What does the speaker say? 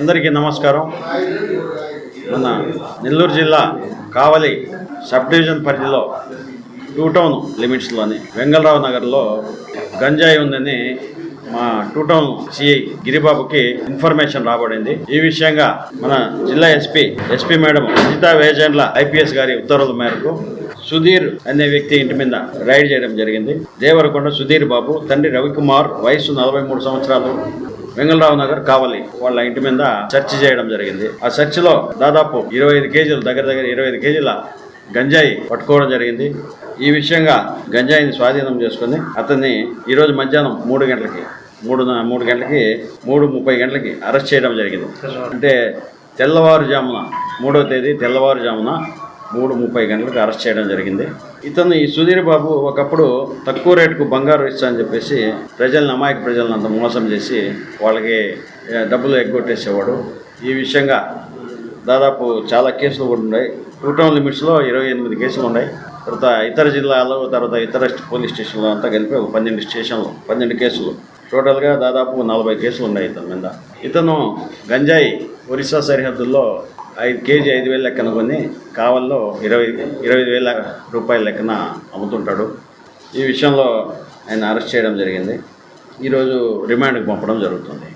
అందరికీ నమస్కారం. మన నెల్లూరు జిల్లా కావలి సబ్ డివిజన్ పరిధిలో టూ టౌన్ లిమిట్స్లోని వెంగళరావు నగర్లో గంజాయి ఉందని మా టూ టౌన్ సిఐ గిరిబాబుకి ఇన్ఫర్మేషన్ రాబడింది. ఈ విషయంగా మన జిల్లా SP SP madam Ajitha Vejendla IPS garu ఉత్తర్వుల మేరకు సుధీర్ అనే వ్యక్తి ఇంటి మీద రైడ్ చేయడం జరిగింది. దేవరకొండ సుధీర్ బాబు తండ్రి రవికుమార్ వయసు నలభై మూడు సంవత్సరాలు. వెంగళరావు నగర్ కావలి వాళ్ళ ఇంటి మీద సెర్చ్ చేయడం జరిగింది. ఆ సెర్చ్లో దాదాపు ఇరవై ఐదు కేజీలు దగ్గర దగ్గర ఇరవై ఐదు కేజీల గంజాయి పట్టుకోవడం జరిగింది. ఈ విషయంగా గంజాయిని స్వాధీనం చేసుకుని అతన్ని ఈరోజు మధ్యాహ్నం మూడు గంటలకి మూడు మూడు గంటలకి మూడు ముప్పై గంటలకి అరెస్ట్ చేయడం జరిగింది. అంటే తెల్లవారుజామున మూడో తేదీ తెల్లవారుజామున మూడు ముప్పై గంటలకు అరెస్ట్ చేయడం జరిగింది. ఇతను ఈ సుధీర్ బాబు ఒకప్పుడు తక్కువ రేటుకు బంగారు ఇస్తా అని చెప్పేసి ప్రజలను అమాయక ప్రజలను అంత మోసం చేసి వాళ్ళకి డబ్బులు ఎగ్గొట్టేసేవాడు. ఈ విషయంగా దాదాపు చాలా కేసులు కూడా ఉన్నాయి. టూ టౌన్ లిమిట్స్లో ఇరవై ఎనిమిది కేసులు ఉన్నాయి. తర్వాత ఇతర జిల్లాలో తర్వాత ఇతర పోలీస్ స్టేషన్లో అంతా కలిపి ఒక పన్నెండు స్టేషన్లు పన్నెండు కేసులు. టోటల్గా దాదాపు నలభై కేసులు ఉన్నాయి ఇతని మీద. ఇతను గంజాయి ఒరిస్సా సరిహద్దుల్లో ఐదు కేజీ ఐదు వేల లెక్కన కొని కావల్లో ఇరవై ఇరవై వేల రూపాయల లెక్కన అమ్ముతుంటాడు. ఈ విషయంలో ఆయన అరెస్ట్ చేయడం జరిగింది. ఈరోజు రిమాండ్కి పంపడం జరుగుతుంది.